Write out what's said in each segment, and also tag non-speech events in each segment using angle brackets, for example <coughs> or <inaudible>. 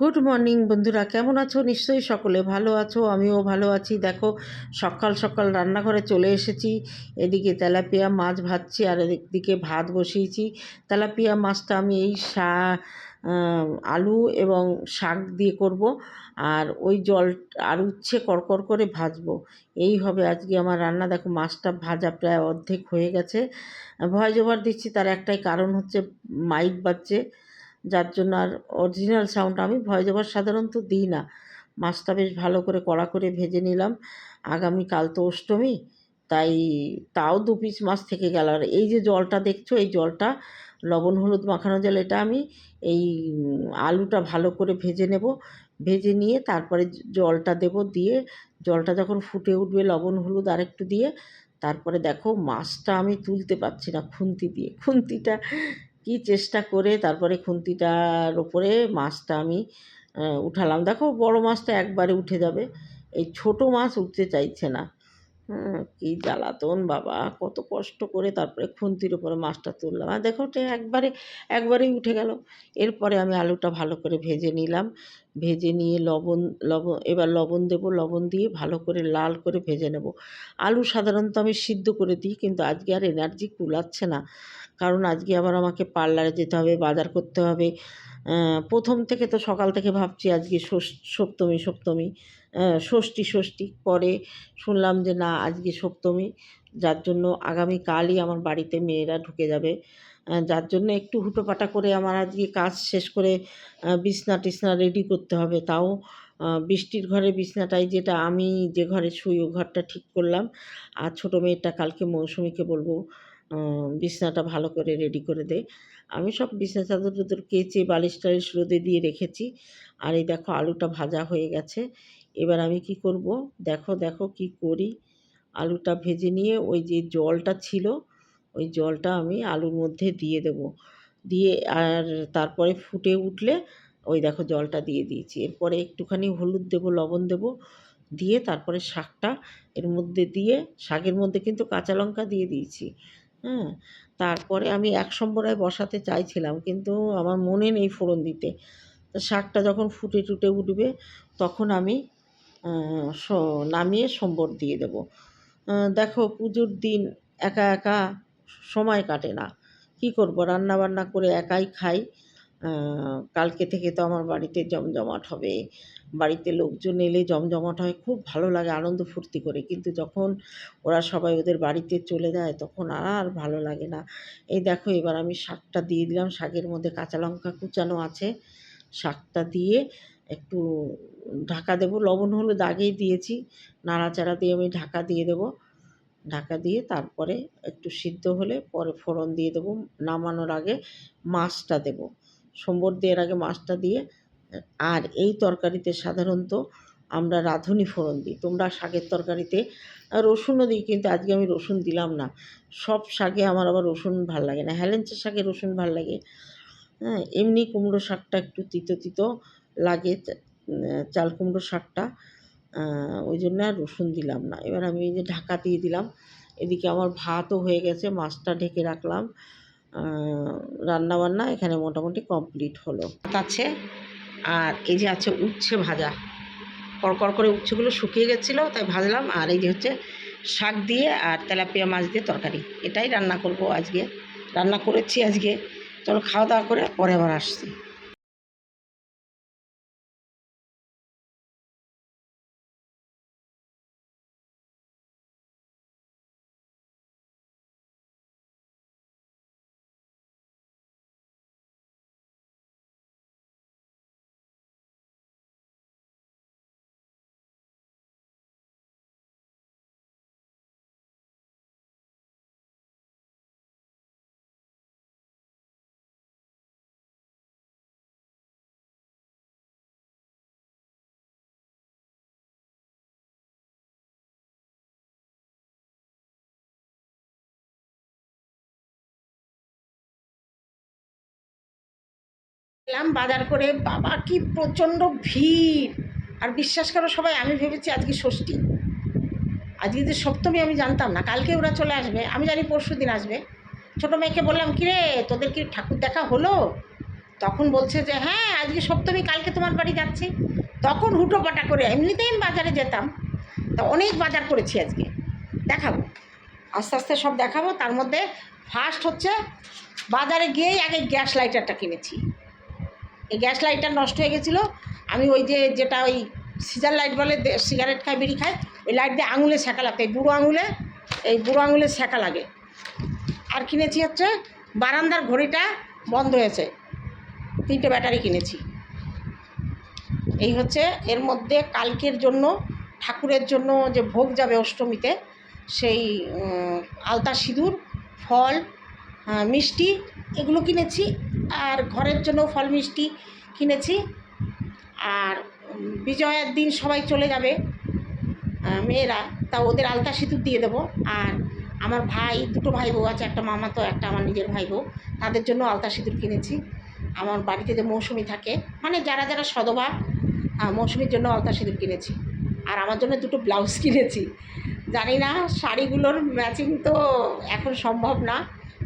Good morning বন্ধুরা, কেমন আছো? নিশ্চয়ই সকলে ভালো আছো, আমিও ভালো আছি। দেখো, সকাল সকাল রান্নাঘরে চলে এসেছি। এদিকে তেলাপিয়া মাছ ভাজছি আর এদিকে ভাত বসিয়েছি। তেলাপিয়া মাছটা আমি এই শা আলু এবং শাক দিয়ে করব আর ওই জল আর উচ্ছে কড়কড় করে ভাজবো। এই হবে আজকে আমার রান্না। দেখো, মাছটা ভাজা প্রায় অর্ধেক হয়ে গেছে। ভয় জোবার দিচ্ছি, তার একটাই কারণ হচ্ছে মাইক বাজছে। যার জন্য আর অরিজিনাল সাউন্ড আমি ভয়েস ওভার সাধারণত দিই না। মাছটা বেশ ভালো করে কড়া করে ভেজে নিলাম। আগামীকাল তো অষ্টমী, তাই তাও দু পিস মাছ থেকে গেল। আর এই যে জলটা দেখছ, এই জলটা লবণ, হলুদ মাখানো জল, এটা আমি এই আলুটা ভালো করে ভেজে নেব। ভেজে নিয়ে তারপরে জলটা দেব দিয়ে, জলটা যখন ফুটে উঠবে লবণ, হলুদ আরেকটু দিয়ে, তারপরে দেখো মাছটা আমি তুলতে পারছি না খুন্তি দিয়ে। খুন্তিটা কি চেষ্টা করে তারপরে খুন্তিটার ওপরে মাছটা আমি উঠালাম। দেখো বড় মাছটা একবারে উঠে যাবে। এই ছোট মাছ উঠতে চাইছে না। হুম, কি জ্বালাতন বাবা কত কষ্ট করে তারপরে খুন্তির উপরে মাছটা তুললাম। আর দেখো ওটা একবারে একবারেই উঠে গেল। এরপরে আমি আলুটা ভালো করে ভেজে নিলাম। ভেজে নিয়ে লবণ লবণ এবার লবণ দেব লবণ দিয়ে ভালো করে লাল করে ভেজে নেব। আলু সাধারণত আমি সিদ্ধ করে দিই কিন্তু আজকে আর এনার্জি কুলাচ্ছে না। কারণ আজকে আবার আমাকে পার্লারে যেতে হবে বাজার করতে হবে। প্রথম থেকে তো সকাল থেকে ভাবছি আজকে সপ্তমী সপ্তমী। ষষ্ঠী ষষ্ঠী পরে শুনলাম যে না, আজকে সপ্তমী। যার জন্য আগামীকালই আমার বাড়িতে মেয়েরা ঢুকে যাবে। যার জন্য একটু হুটোপাটা করে আমার আজকে কাজ শেষ করে বিছনা টিছনা রেডি করতে হবে। তাও বৃষ্টির ঘরে বিছনাটাই যেটা আমি যে ঘরে শুই, ও ঘরটা ঠিক করলাম। আর ছোটো মেয়েটা কালকে মৌসুমিকে বলব বিছনাটা ভালো করে রেডি করে দে। আমি সব বিছনা চাদর টাদর কেচে বালিশ টালিশ রোদে দিয়ে রেখেছি। আর এই দেখো, আলুটা ভাজা হয়ে গেছে। এবার আমি কি করব? দেখো দেখো কি করি। আলুটা ভেজে নিয়ে ওই যে জলটা ছিল, ওই জলটা আমি আলুর মধ্যে দিয়ে দেব। দিয়ে আর তারপরে ফুটে উঠলে ওই দেখো জলটা দিয়ে দিয়েছি। এরপরে একটুখানি হলুদ দেব, লবণ দেব। দিয়ে তারপরে শাকটা এর মধ্যে দিয়ে, শাকের মধ্যে কিন্তু কাঁচা লঙ্কা দিয়ে দিয়েছি। হ্যাঁ তারপরে আমি এক সম্বরায় বসাতে চাইছিলাম, কিন্তু আমার মনে নেই ফোড়ন দিতে। তো শাকটা যখন ফুটে টুটে উঠবে, তখন আমি নামিয়ে সম্বর দিয়ে দেব। দেখো পুজোর দিন একা একা সময় কাটে না। কী করব? রান্না বান্না করে একাই খাই। কালকে থেকে তো আমার বাড়িতে জমজমাট হবে। বাড়িতে লোকজন এলে জমজমাট হয়, খুব ভালো লাগে, আনন্দ ফুর্তি করে। কিন্তু যখন ওরা সবাই ওদের বাড়িতে চলে যায়, তখন আর ভালো লাগে না। এই দেখো, এবার আমি শাকটা দিয়ে দিলাম। শাকের মধ্যে কাঁচা লঙ্কা কুচানো আছে। শাকটা দিয়ে একটু ঢাকা দেবো। লবণ, হলুদ আগেই দিয়েছি। নাড়াচাড়া দিয়ে আমি ঢাকা দিয়ে দেবো। ঢাকা দিয়ে তারপরে একটু সিদ্ধ হলে পরে ফোড়ন দিয়ে দেবো। নামানোর আগে মাছটা দেবো। সম্বর দেওয়ার আগে মাছটা দিয়ে, আর এই তরকারিতে সাধারণত আমরা রাঁধুনি ফোড়ন দিই। তোমরা শাকের তরকারিতে রসুনও দিই, কিন্তু আজকে আমি রসুন দিলাম না। সব শাকে আমার আবার রসুন ভালো লাগে না। হেলেঞ্চা শাকে রসুন ভালো লাগে। হ্যাঁ এমনি কুমড়ো শাকটা একটু তিতো তিতো লাগে। চাল কুমড়ো শাকটা ওই জন্য আর রসুন দিলাম না। এবার আমি এই যে ঢাকা দিয়ে দিলাম, এদিকে আমার ভাতও হয়ে গেছে, মাছটা ঢেকে রাখলাম। রান্না বান্না এখানে মোটামুটি কমপ্লিট হলো। আছে, আর এই যে আছে উচ্ছে ভাজা। কড়কড় করে উচ্ছেগুলো শুকিয়ে গেছিল, তাই ভাজলাম। আর এই যে হচ্ছে শাক দিয়ে আর তেলাপিয়া মাছ দিয়ে তরকারি, এটাই রান্না করব আজকে। রান্না করেছি আজকে, চলো খাওয়া দাওয়া করে পরে আবার আসছি। এলাম বাজার করে, বাবা কি প্রচণ্ড ভিড়। আর বিশ্বাস করো সবাই, আমি ভেবেছি আজকে ষষ্ঠী। আজকে যে সপ্তমী আমি জানতাম না, কালকে ওরা চলে আসবে, আমি জানি পরশু দিন আসবে। ছোটো মেয়েকে বললাম, কিরে, তোদের কি ঠাকুর দেখা হলো? তখন বলছে যে হ্যাঁ আজকে সপ্তমী, কালকে তোমার বাড়ি যাচ্ছি। তখন হুটোপাটা করে এমনিতেই আমি বাজারে যেতাম। তা অনেক বাজার করেছি আজকে। দেখাবো। আস্তে আস্তে সব দেখাবো। তার মধ্যে ফার্স্ট হচ্ছে, বাজারে গিয়েই আগে গ্যাস লাইটারটা কিনেছি। এই গ্যাস লাইটটা নষ্ট হয়ে গেছিল। আমি ওই যে যেটা ওই সিজার লাইট বলে সিগারেট খায়, বিড়ি খায়, ওই লাইট দিয়ে আঙুলে সেঁকা লাগতো এই বুড়ো আঙুলে, এই বুড়ো আঙুলে সেঁকা লাগে। আর কিনেছি হচ্ছে বারান্দার ঘড়িটা বন্ধ হয়েছে। তিনটে ব্যাটারি কিনেছি। এই হচ্ছে এর মধ্যে কালকের জন্য, ঠাকুরের জন্য যে ভোগ যাবে অষ্টমীতে, সেই আলতা সিঁদুর, ফল মিষ্টি এগুলো কিনেছি আর ঘরের জন্য ফল মিষ্টি কিনেছি। আর বিজয়ার দিন সবাই চলে যাবে মেয়েরা, তা ওদের আলতা সিঁদুর দিয়ে দেবো। আর আমার ভাই, দুটো ভাই বউ আছে, একটা মামা তো, একটা আমার নিজের ভাই বউ, তাদের জন্য আলতা সিঁদুর কিনেছি। আমার বাড়িতে যে মৌসুমি থাকে মানে যারা যারা সদবা মৌসুমির জন্য আলতা সিঁদুর কিনেছি। আর আমার জন্য দুটো ব্লাউজ কিনেছি। জানি না, শাড়িগুলোর ম্যাচিং তো এখন সম্ভব না।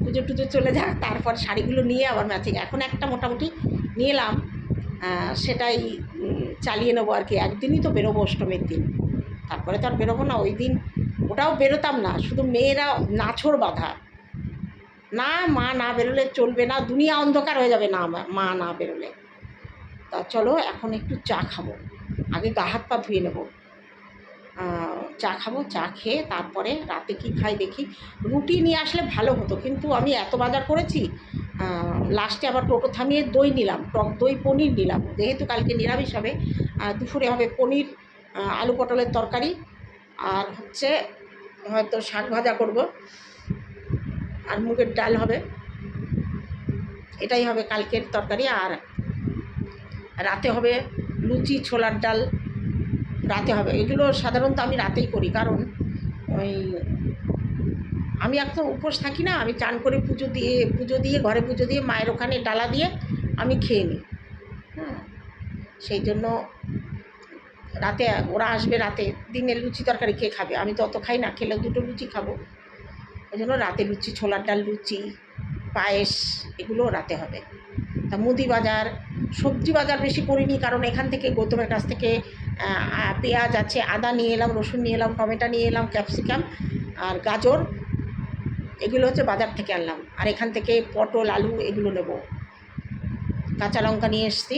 পুজো টুজো চলে যাক, তারপর শাড়িগুলো নিয়ে আবার ম্যাচিং এখন একটা মোটামুটি নিয়ে এলাম সেটাই চালিয়ে নেব আর কি। একদিনই তো বেরোবো অষ্টমীর দিন। তারপরে তো আর বেরোবো না, ওই দিন ওটাও বেরোতাম না, শুধু মেয়েরা নাছর বাধা। না মা না বেরোলে চলবে না, দুনিয়া অন্ধকার হয়ে যাবে না মা- না বেরোলে। তা চলো, এখন একটু চা খাব। আগে গা হাত পা ধুয়ে নেব। চা খাব, চা খেয়ে তারপরে রাতে কি খাই দেখি। রুটি নিয়ে আসলে ভালো হতো, কিন্তু আমি এত বাজার করেছি লাস্টে আবার টোটো থামিয়ে দই নিলাম, টক দই, পনির নিলাম। যেহেতু কালকে নিরামিষ হবে দুপুরে হবে পনির আলু পটলের তরকারি, আর হচ্ছে হয়তো শাক ভাজা করব, আর মুগের ডাল হবে। এটাই হবে কালকের তরকারি, আর রাতে হবে লুচি, ছোলার ডাল রাতে হবে। এগুলো সাধারণত আমি রাতেই করি, কারণ ওই আমি একদম উপোস থাকি না, আমি চান করে পুজো দিয়ে পুজো দিয়ে, ঘরে পুজো দিয়ে, মায়ের ওখানে ডালা দিয়ে আমি খেয়ে নিই। হ্যাঁ সেই জন্য রাতে ওরা আসবে রাতে দিনে লুচি তরকারি খেয়ে খাবে? আমি তো অত খাই না খেলে দুটো লুচি খাব। ওই জন্য রাতে লুচি, ছোলার ডাল লুচি, পায়েস, এগুলো রাতে হবে। তা মুদি বাজার, সবজি বাজার বেশি করিনি, কারণ এখান থেকে গৌতমের কাছ থেকে পেঁয়াজ আছে, আদা নিয়ে এলাম, রসুন নিয়ে এলাম, টমেটো নিয়ে এলাম, ক্যাপসিকাম আর গাজর। এগুলো হচ্ছে বাজার থেকে আনলাম। আর এখান থেকে পটল, আলু এগুলো নেব। কাঁচা লঙ্কা নিয়ে এসেছি,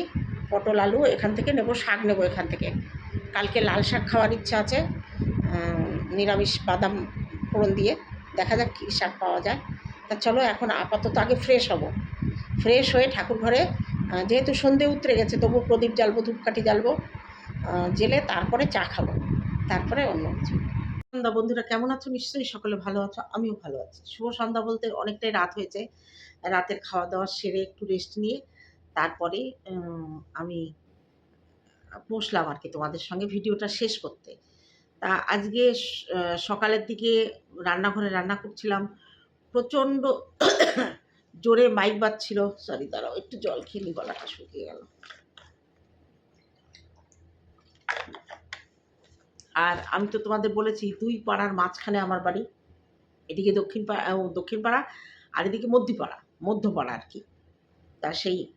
পটল, আলু এখান থেকে নেব, শাক নেব এখান থেকে। কালকে লাল শাক খাওয়ার ইচ্ছা আছে নিরামিষ বাদাম ফোড়ন দিয়ে। দেখা যাক কী শাক পাওয়া যায়। তা চলো এখন আপাতত আগে ফ্রেশ হব। ফ্রেশ হয়ে ঠাকুর ঘরে যেহেতু সন্ধে উতরে গেছে তবু প্রদীপ জ্বালবো, ধূপকাঠি জ্বালবো। জেলে, তারপরে চা খাব। তারপরে অন্য কিছু। সন্ধ্যা, বন্ধুরা কেমন আছো? নিশ্চয়ই সকলে ভালো আছো, আমিও ভালো আছি। শুভ সন্ধ্যা বলতে অনেকটাই রাত হয়েছে। রাতের খাওয়া দাওয়া সেরে একটু রেস্ট নিয়ে তারপরে আমি বসলাম আর কি তোমাদের সঙ্গে ভিডিওটা শেষ করতে। তা আজকে সকালের দিকে রান্নাঘরে রান্না করছিলাম। প্রচণ্ড <coughs> জোরে মাইক বাজছিল। সরি দাঁড়াও, একটু জল খেয়ে নি, গলাটা শুকিয়ে গেল। আর আমি তো তোমাদের বলেছি, দুই পাড়ার মাঝখানে আমার বাড়ি। এদিকে দক্ষিণ পাড়া দক্ষিণ পাড়া আর এদিকে মধ্যপাড়া মধ্যপাড়া আর কি। তা সেই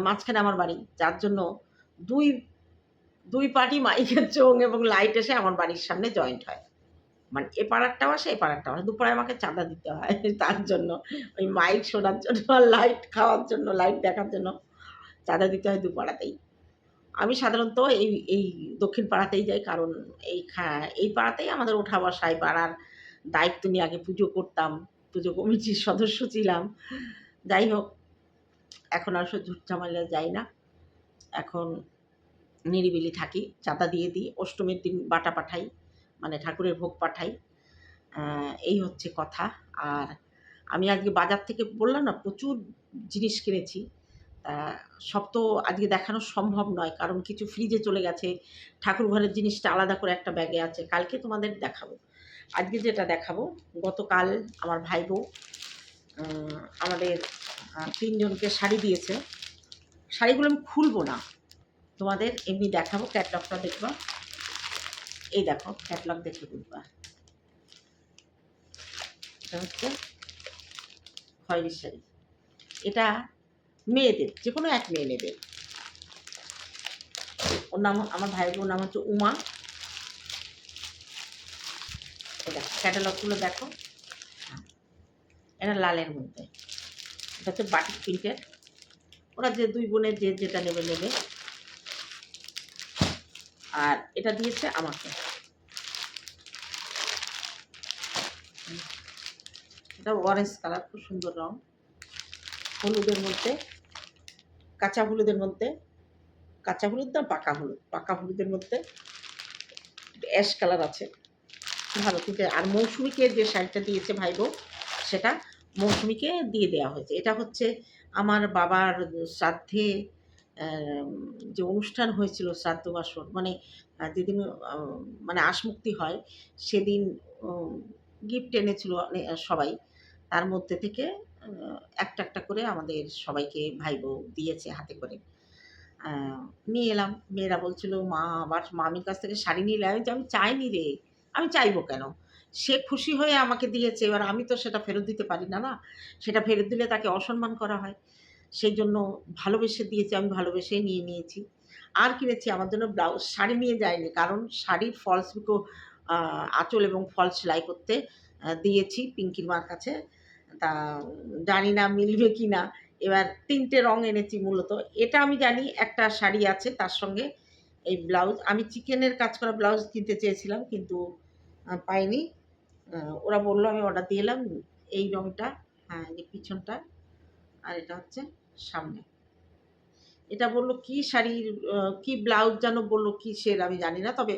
মাঝখানে আমার বাড়ি, যার জন্য দুই দুই পার্টি মাইকের চোং এবং লাইট এসে আমার বাড়ির সামনে জয়েন্ট হয়। মানে এ পাড়ারটাও আসে, এ পাড়ারটাও আসে। দুপাড়ায় আমাকে চাঁদা দিতে হয় <laughs> তার জন্য। ওই মাইক শোনার জন্য, লাইট খাওয়ার জন্য, লাইট দেখার জন্য চাঁদা দিতে হয় দুপাড়াতেই। আমি সাধারণত এই এই দক্ষিণ পাড়াতেই যাই, কারণ এই এই পাড়াতেই আমাদের ওঠা বসা এই পাড়ার দায়িত্ব নিয়ে আগে পুজো করতাম, পুজো কমিটির সদস্য ছিলাম। যাই হোক, এখন আর ঝুট ঝামেলা যাই না। এখন নিরিবিলি থাকি, চাঁদা দিয়ে দিই, অষ্টমীর দিন বাটা পাঠাই মানে ঠাকুরের ভোগ পাঠাই এই হচ্ছে কথা। আর আমি আজকে বাজার থেকে বললাম না, প্রচুর জিনিস কিনেছি। সব তো আজকে দেখানো সম্ভব নয়, কারণ কিছু ফ্রিজে চলে গেছে ঠাকুর ঘরের জিনিসটা আলাদা করে একটা ব্যাগে আছে, কালকে তোমাদের দেখাবো। আজকে যেটা দেখাবো, গতকাল আমার ভাই বউ আমাদের তিনজনকে শাড়ি দিয়েছে। শাড়িগুলো আমি খুলবো না। তোমাদের এমনি দেখাবো ক্যাটলগটা দেখবা। এই দেখো ক্যাটলগ দেখে বুঝবা। এটা হচ্ছে খয়েরি শাড়ি। এটা মেয়েদের যে কোনো এক মেয়ে নেবে। ওর নাম, আমার ভাই বোন নাম হচ্ছে উমা। এটা ক্যাটালগুলো দেখো। এটা লালের মধ্যে। এটা হচ্ছে বাটিক প্রিন্টের ওরা যে দুই বোনের যে যেটা নেবে নেবে। আর এটা দিয়েছে আমাকে। এটা অরেঞ্জ কালার খুব সুন্দর রং। হলুদের মধ্যে। কাঁচা হলুদের মধ্যে, কাঁচা হলুদ না পাকা হলুদ? পাকা হলুদের মধ্যে অ্যাশ কালার আছে। ভালো কিন্তু আর মৌসুমিকে যে শাড়িটা দিয়েছে ভাই বউ সেটা মৌসুমিকে দিয়ে দেওয়া হয়েছে। এটা হচ্ছে আমার বাবার শ্রাদ্ধে যে অনুষ্ঠান হয়েছিল শ্রাদ্ধ বাসর মানে যেদিন মানে আশমুক্তি হয়, সেদিন গিফট এনেছিল অনে- সবাই। তার মধ্যে থেকে একটা একটা করে আমাদের সবাইকে ভাই বউ দিয়েছে হাতে করে। নিয়ে এলাম। মেয়েরা বলছিল মা আবার মামির কাছ থেকে শাড়ি নিয়ে এলে। আমি বলছি, আমি চাইনি রে। আমি চাইব কেন? সে খুশি হয়ে আমাকে দিয়েছে। এবার আমি তো সেটা ফেরত দিতে পারি না না? সেটা ফেরত দিলে তাকে অসম্মান করা হয়। সেই জন্য ভালোবেসে দিয়েছে আমি ভালোবেসেই নিয়ে নিয়েছি। আর কিনেছি আমার জন্য ব্লাউজ। শাড়ি নিয়ে যায়নি কারণ শাড়ির ফলস পিকো আঁচল এবং ফলস সেলাই করতে দিয়েছি পিঙ্কির মার কাছে। তা জানি না মিলবে কি না। এবার তিনটে রং এনেছি মূলত। এটা আমি জানি একটা শাড়ি আছে তার সঙ্গে এই ব্লাউজ। আমি চিকেনের কাজ করা ব্লাউজ কিনতে চেয়েছিলাম কিন্তু পাইনি। ওরা বলল, আমি অর্ডার দিয়ে এলাম। এই রংটা হ্যাঁ এই পিছনটা, আর এটা হচ্ছে সামনে। এটা বলল, কি শাড়ির কি ব্লাউজ যেন? বলল কি সের আমি জানি না, তবে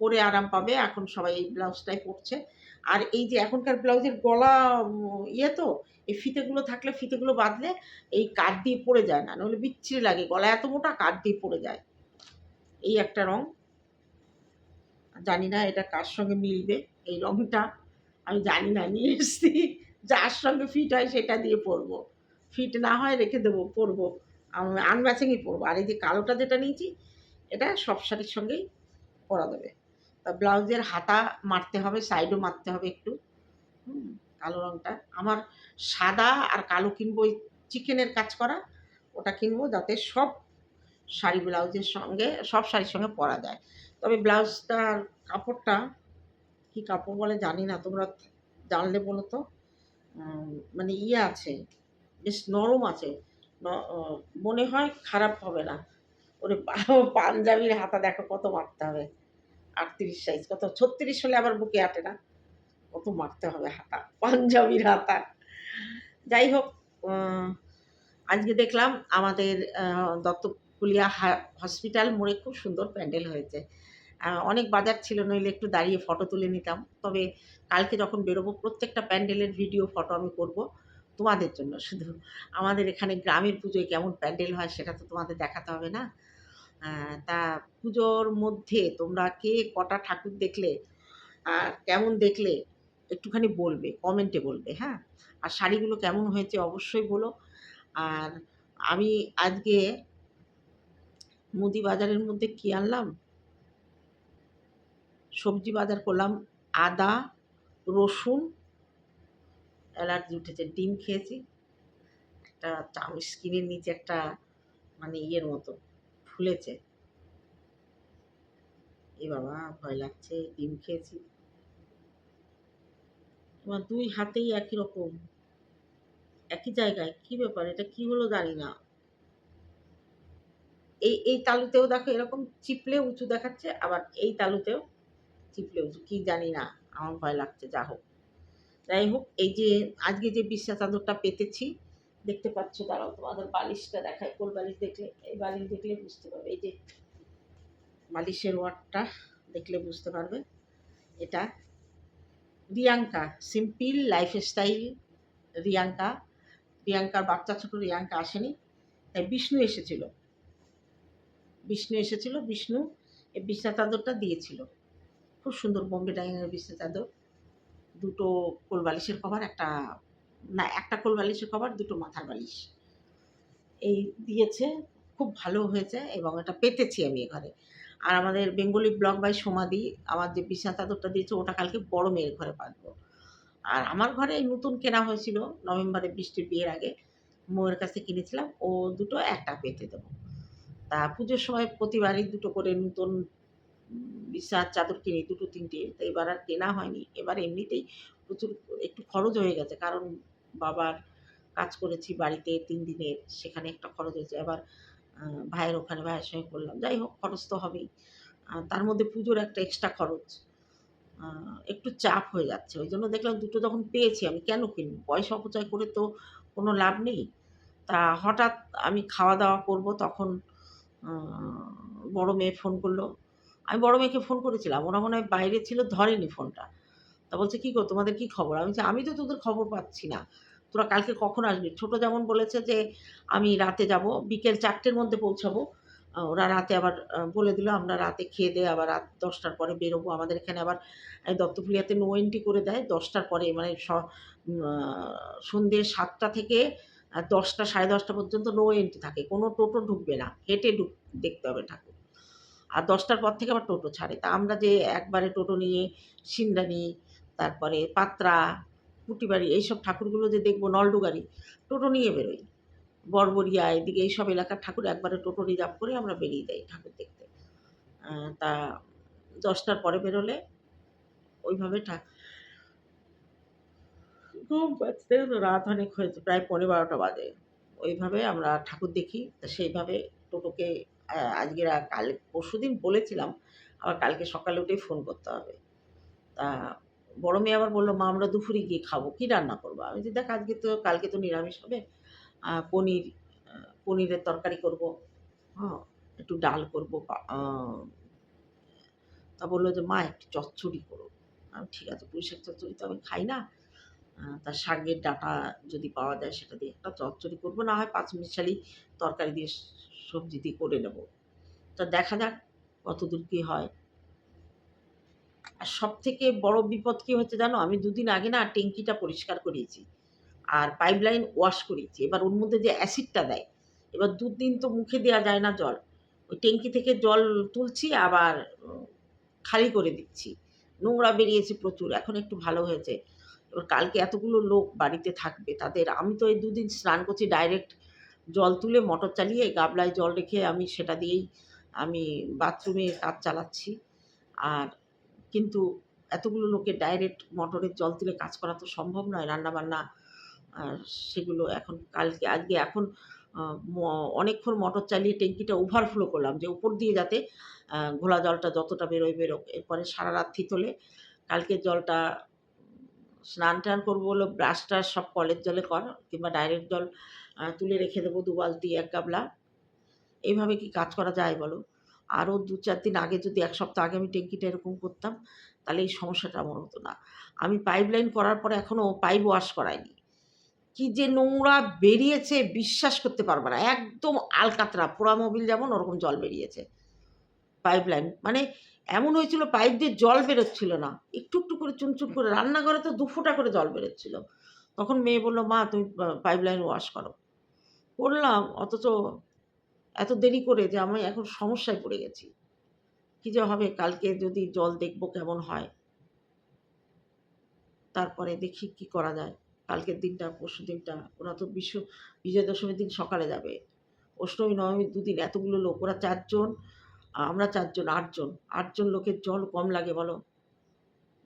পরে আরাম পাবে। এখন সবাই এই ব্লাউজটাই পরছে। আর এই যে এখনকার ব্লাউজের গলা ইয়ে তো, এই ফিতেগুলো থাকলে ফিতেগুলো বাঁধলে এই কাঠ দিয়ে পড়ে যায় না নাহলে বিচ্ছিরি লাগে, গলা এত মোটা কাঠ দিয়ে পড়ে যায়। এই একটা রং। জানি না এটা কার সঙ্গে মিলবে, এই রংটা। আমি জানি না, নিয়ে এসছি, যার সঙ্গে ফিট হয় সেটা দিয়ে পরবো। ফিট না হয় রেখে দেবো, পরবো। আনম্যাচিংই পরবো। আর এই যে কালোটা যেটা নিয়েছি, এটা সব শাড়ির সঙ্গেই পরা দেবে। ব্লাউজের হাতা মারতে হবে সাইডও মারতে হবে একটু। হুম, কালো রঙটা আমার সাদা আর কালো কিনবো ওই চিকেনের কাজ করা, ওটা কিনবো যাতে সব শাড়ি ব্লাউজের সঙ্গে, সব শাড়ির সঙ্গে পরা যায়। তবে ব্লাউজটার কাপড়টা, কি কাপড় বলে জানি না, তোমরা জানলে বলো তো। মানে ইয়ে আছে, বেশ নরম আছে। মনে হয় খারাপ হবে না। ওরে পাঞ্জাবির হাতা দেখো কত মারতে হবে। আটত্রিশ সাইজ কত? ছত্রিশ হলে আবার বুকে আটে না। কত মারতে হবে হাতা, পাঞ্জাবির হাতা। যাই হোক আজকে দেখলাম আমাদের দত্তকুলিয়া হসপিটাল মোড়ে খুব সুন্দর প্যান্ডেল হয়েছে। অনেক বাজার ছিল, নইলে একটু দাঁড়িয়ে ফটো তুলে নিতাম। তবে কালকে যখন বেরোবো, প্রত্যেকটা প্যান্ডেলের ভিডিও ফটো আমি করব তোমাদের জন্য শুধু। আমাদের এখানে গ্রামের পুজোয় কেমন প্যান্ডেল হয়, সেটা তো তোমাদের দেখাতে হবে না। তা পুজোর মধ্যে তোমরা কে কটা ঠাকুর দেখলে আর কেমন দেখলে একটুখানি বলবে কমেন্টে বলবে হ্যাঁ? আর শাড়িগুলো কেমন হয়েছে অবশ্যই বলো। আর আমি আজকে মুদি বাজারের মধ্যে কি আনলাম? সবজি বাজার করলাম, আদা, রসুন, অ্যালার্জি উঠেছে, ডিম খেয়েছি। একটা চামচ স্কিনের নিচে একটা মানে ইয়ের মতো। ফুলেছে এ বাবা, ভয় লাগছে, ডিম খেয়েছি। তোমার দুই হাতেই একই রকম, একই জায়গায়, কি ব্যাপার? এটা কি হলো জানি না। এই এই তালুতেও দেখো এরকম চিপলে উঁচু দেখাচ্ছে, আবার এই তালুতেও চিপলে উঁচু, কি জানি না, আমার ভয় লাগছে যা হোক। যাই হোক, এই যে, আজকে যে বিশ্বাস চাদরটা পেতেছি দেখতে পাচ্ছ দাঁড়াও, তোমাদের বালিশটা দেখায় কোল বালিশ দেখলে, এই বালিশ দেখলে বুঝতে পারবে, এই যে বালিশের ওয়ার্ডটা দেখলে বুঝতে পারবে, এটা রিয়াঙ্কা, সিম্পল লাইফস্টাইল রিয়াঙ্কা, রিয়াঙ্কার বাচ্চা ছোট রিয়াঙ্কা আসেনি, তাই বিষ্ণু এসেছিল বিষ্ণু এসেছিল, বিষ্ণু এই বিছনা চাদরটা দিয়েছিল, খুব সুন্দর বোম্বে ডাইনের বিছনা চাদর, দুটো কোল বালিশের কভার একটা না, একটা কোল বালিশের কভার, দুটো মাথার বালিশ। এই দিয়েছে, খুব ভালো হয়েছে এবং এটা পেতেছি আমি ঘরে। আর আমাদের বেঙ্গলি ব্লক বাই সমাধি, আমার যে বিছনা চাদরটা দিয়েছে, ওটা কালকে বড় মেয়ের ঘরে পাতবো আর আমার ঘরে এই নতুন কেনা হয়েছিল নভেম্বরে বৃষ্টির বিয়ের আগে। মোয়ের কাছে কিনেছিলাম, ও দুটো একটা পেতে দেবো। তা পুজোর সময় প্রতিবারই দুটো করে নতুন বিছানার চাদর কিনি, দুটো, তিনটে। তো এবার আর কেনা হয়নি। এবার এমনিতেই প্রচুর একটু খরচ হয়ে গেছে, কারণ বাবার কাজ করেছি বাড়িতে তিন দিনের সেখানে একটা খরচ হয়েছে। আবার ভাইয়ের ওখানে, ভাইয়ের সঙ্গে করলাম যাই হোক, খরচ তো হবেই। তার মধ্যে পুজোর একটা এক্সট্রা খরচ একটু চাপ হয়ে যাচ্ছে। ওই জন্য দেখলাম দুটো যখন পেয়েছি, আমি কেন কিনবো? পয়সা অপচয় করে তো কোনো লাভ নেই। তা হঠাৎ আমি খাওয়া দাওয়া করব, তখন বড় মেয়ে ফোন করল। আমি বড় মেয়েকে ফোন করেছিলাম, ওরা মনে হয় বাইরে ছিল, ধরেনি ফোনটা। তা বলছে, কী গো, তোমাদের কী খবর? আমি বলছি, আমি তো তোদের খবর পাচ্ছি না। তোরা কালকে কখন আসবি? ছোটো যেমন বলেছে যে, আমি রাতে যাব, বিকেল চারটের মধ্যে পৌঁছাবো। ওরা রাতে আবার বলে দিল, আমরা রাতে খেয়ে দিয়ে আবার রাত দশটার পরে বেরোবো। আমাদের এখানে আবার এই দত্তপুলিয়াতে নো এন্ট্রি করে দেয়, দশটার পরে মানে সন্ধ্যে সাতটা থেকে দশটা, সাড়ে দশটা পর্যন্ত নো এন্ট্রি থাকে। কোনো টোটো ঢুকবে না। হেঁটে ঢুক, দেখতে হবে ঠাকুর। আর দশটার পর থেকে আবার টোটো ছাড়ে। তা আমরা যে একবারে টোটো নিয়ে সিন্দানি তারপরে পাত্রা, পুটিবাড়ি, এইসব ঠাকুরগুলো যে দেখব নলডুগারি টোটো নিয়ে বেরোই। বরবরিয়া, এদিকে এইসব এলাকার ঠাকুর একবারে টোটো রিজার্ভ করে আমরা বেরিয়ে যাই ঠাকুর দেখতে। তা দশটার পরে বেরোলে ওইভাবে ঘুম তো রাত অনেক হয়েছে, প্রায় পনেরো বারোটা বাজে। ওইভাবে আমরা ঠাকুর দেখি, তা সেইভাবে টোটোকে আজকের কাল পরশু দিন বলেছিলাম, আবার কালকে সকালে উঠেই ফোন করতে হবে। তা বড় মেয়ে আবার বলল মা আমরা দুপুরে গিয়ে খাব কী রান্না করব? আমি বলছি, দেখ আজকে তো কালকে তো নিরামিষ হবে। পনির পনিরের তরকারি করব হ্যাঁ একটু ডাল করব তা বলল যে মা একটু চচ্চড়ি করো। আমি ঠিক আছে পুঁইশাক চচ্চড়ি তো আমি খাই না। তার শাকের ডাঁটা যদি পাওয়া যায় সেটা দিয়ে একটা চচ্চড়ি করব না হয় পাঁচ মিনিট মিশালি তরকারি দিয়ে সবজি দিয়ে করে নেব। তা দেখা যাক কতদূর কী হয়। আর সব থেকে বড় বিপদ কী হচ্ছে জানো? আমি দুদিন আগে না ট্যাঙ্কিটা পরিষ্কার করিয়েছি। আর পাইপলাইন ওয়াশ করিয়েছি। এবার ওর মধ্যে যে অ্যাসিডটা দেয়, এবার দুদিন তো মুখে দেওয়া যায় না জল। ওই ট্যাঙ্কি থেকে জল তুলছি, আবার খালি করে দিচ্ছি। নোংরা বেরিয়েছে প্রচুর, এখন একটু ভালো হয়েছে। এবার কালকে এতগুলো লোক বাড়িতে থাকবে, তাদের আমি তো এই দুদিন স্নান করছি, ডাইরেক্ট জল তুলে মোটর চালিয়ে গাবলায় জল রেখে আমি সেটা দিয়েই আমি বাথরুমে কাজ চালাচ্ছি। আর কিন্তু এতগুলো লোকে ডাইরেক্ট মোটরের জল তুলে কাজ করা তো সম্ভব নয় রান্নাবান্না। সেগুলো এখন কালকে, আজকে এখন অনেকক্ষণ মোটর চালিয়ে ট্যাঙ্কিটা ওভারফ্লো করলাম যে উপর দিয়ে যাতে ঘোলা জলটা যতটা বেরোয় বেরোক। এরপরে সারা রাত্রি তোলে কালকে জলটা স্নান টান করব বলে ব্রাশ ট্রাশ সব কলের জলে কর কিংবা ডাইরেক্ট জল তুলে রেখে দেবো দু বালতি, এক গাবলা এইভাবে কি কাজ করা যায় বলো? আরও দু চার দিন আগে যদি এক সপ্তাহ আগে আমি ট্যাঙ্কিটা এরকম করতাম, তাহলে এই সমস্যাটা আমার হতো না। আমি পাইপ লাইন করার পরে এখনও পাইপ ওয়াশ করাইনি। কি যে নোংরা বেরিয়েছে, বিশ্বাস করতে পারবে না। একদম আলকাতরা, পোড়া মোবিল যেমন, ওরকম জল বেরিয়েছে। পাইপ লাইন মানে এমন হয়েছিল পাইপ দিয়ে জল বেরোচ্ছিল না। একটু একটু করে চুনচুন করে, রান্নাঘরে তো দু ফোঁটা করে জল বেরোচ্ছিল। তখন মেয়ে বলল, মা, তুমি পাইপ লাইন ওয়াশ করো। করলাম অথচ এত দেরি করে যে আমি এখন সমস্যায় পড়ে গেছি। কী যে হবে, কালকে যদি জল দেখব কেমন হয়। তারপরে দেখি কি করা যায়। কালকের দিনটা পরশু দিনটা, ওরা তো বিশ্ব, বিজয় দশমীর দিন সকালে যাবে। অষ্টমী নবমী দুদিন এতগুলো লোক, ওরা চারজন, আমরা চারজন, আটজন। আটজন লোকের জল কম লাগে বলো।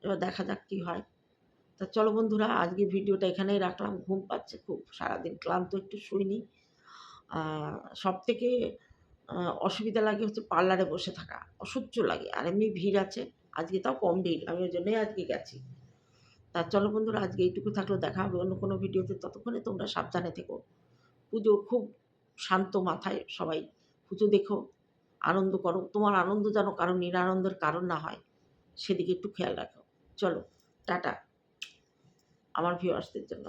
এবার দেখা যাক কী হয়। তা চলো বন্ধুরা আজকে ভিডিওটা এখানেই রাখলাম। ঘুম পাচ্ছে খুব, সারাদিন ক্লান্ত, একটু শুইনি। সব থেকে অসুবিধা লাগে হচ্ছে পার্লারে বসে থাকা। অসহ্য লাগে। আর এমনি ভিড় আছে। আজকে তাও কম ভিড়। আমি ওই জন্যই আজকে গেছি। তা চলো বন্ধুরা, আজকে এইটুকু থাকলেও দেখা হবে অন্য কোনো ভিডিওতে। ততক্ষণে তোমরা সাবধানে থেকো। পুজো খুব শান্ত মাথায় সবাই। পুজো দেখো, আনন্দ করো। তোমার আনন্দ যেন কারও নিরানন্দের কারণ না হয়, সেদিকে একটু খেয়াল রাখো। চলো, টাটা। আমার ভিউয়ার্সদের জন্য।